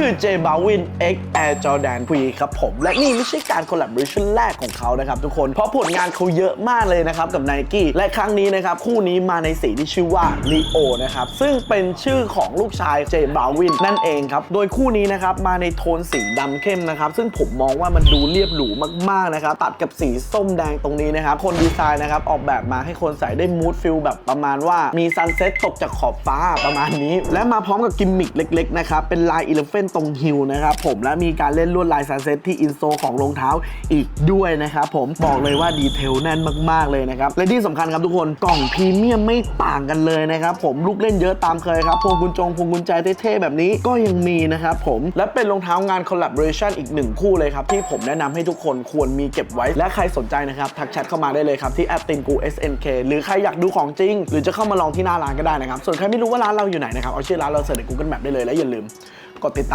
คือ J Balvin X Air Jordan 3ครับผม และนี่ไม่ใช่การคอล l a b o r a t i o n แรกของเขานะครับทุกคน เพราะผลงานเขาเยอะมากเลยนะครับกับ Nike และครั้งนี้นะครับคู่นี้มาในสีที่ชื่อว่า Neo นะครับซึ่งเป็นชื่อของลูกชาย J Balvin นั่นเองครับ โดยคู่นี้นะครับมาในโทนสีดำเข้มนะครับซึ่งผมมองว่ามันดูเรียบหรูมากๆนะครับตัดกับสีส้มแดงตรงนี้นะครับคนดีไซน์นะครับออกแบบมาให้คนใส่ได้มูดฟิลแบบประมาณว่ามีซันเซ็ตตกจากขอบฟ้าประมาณนี้ และมาพร้อมกับกิมมิคเล็กๆนะครับเป็นลายอีเลฟเฟนตรงฮิลนะครับผมและมีการเล่นลวดลายซันเซ็ตที่อินโซของรองเท้าอีกด้วยนะครับผมบอกเลยว่าดีเทลแน่นมาก ๆ เลยนะครับ และที่สำคัญครับทุกคนกล่องพรีเมียมไม่ต่างกันเลยนะครับผมลูกเล่นเยอะตามเคยครับพวงกุญจงพวงกุญแจเท่ๆแบบนี้ก็ยังมีนะครับผมและเป็นรองเท้างานคอล l a b o r a t i o n อีกหนึ่งคู่เลยครับที่ผมแนะนำให้ทุกคนควรมีเก็บไว้ และใครสนใจนะครับทักแชทเข้ามาได้เลยครับที่แอปตินกู SNK หรือใครอยากดูของจริง หรือจะเข้ามาลองที่หน้าร้านก็ได้นะครับส่วนใครไม่รู้ว่าร้านเราอยู่ไหนนะครับเอาชื่อร้านเราเสิร์ชใน Google Map ได้เลยและอย่าลืมกดติดตาม